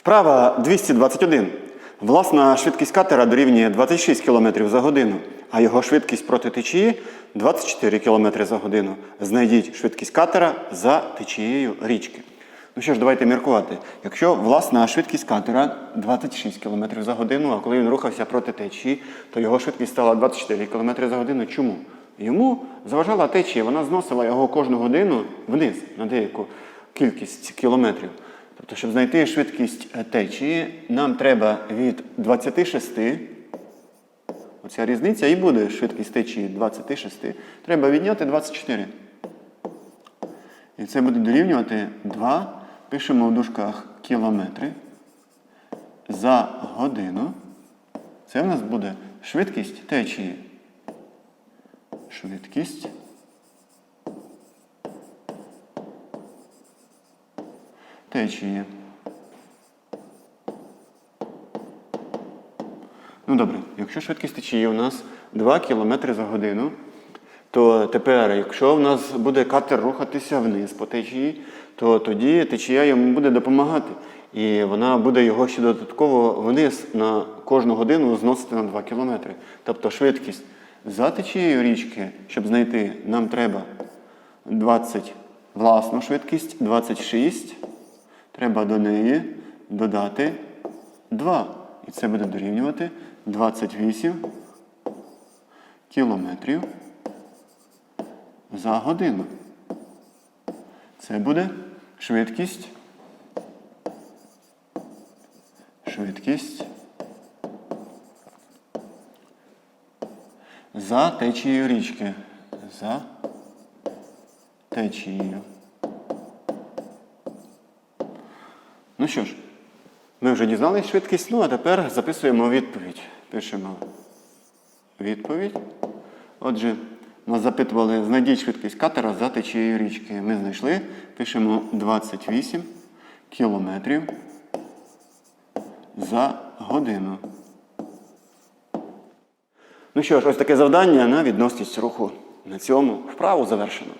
Вправа 221. Власна швидкість катера дорівнює 26 км за годину, а його швидкість проти течії 24 км за годину. Знайдіть швидкість катера за течією річки. Ну що ж, давайте міркувати. Якщо власна швидкість катера 26 км за годину, а коли він рухався проти течії, то його швидкість стала 24 км за годину. Чому? Йому заважала течія, вона зносила його кожну годину вниз на деяку кількість кілометрів. Тобто, щоб знайти швидкість е, течії, нам треба від 26, оця різниця і буде швидкість течії 26, треба відняти 24. І це буде дорівнювати 2, пишемо в дужках кілометри за годину. Це в нас буде швидкість течії. Швидкість. Течії. Ну добре, якщо швидкість течії у нас 2 км за годину, то тепер, якщо в нас буде катер рухатися вниз по течії, то тоді течія йому буде допомагати. І вона буде його ще додатково вниз на кожну годину зносити на 2 км. Тобто швидкість за течією річки, щоб знайти, нам треба 20 власну швидкість, 26. Треба до неї додати 2. І це буде дорівнювати 28 кілометрів за годину. Це буде швидкість. Швидкість за течією річки. За течією. Ну що ж, ми вже дізналися швидкість, ну а тепер записуємо відповідь. Пишемо відповідь. Отже, нас запитували, знайдіть швидкість катера за течією річки. Ми знайшли, пишемо 28 кілометрів за годину. Ну що ж, ось таке завдання на відносність руху. На цьому вправу завершено.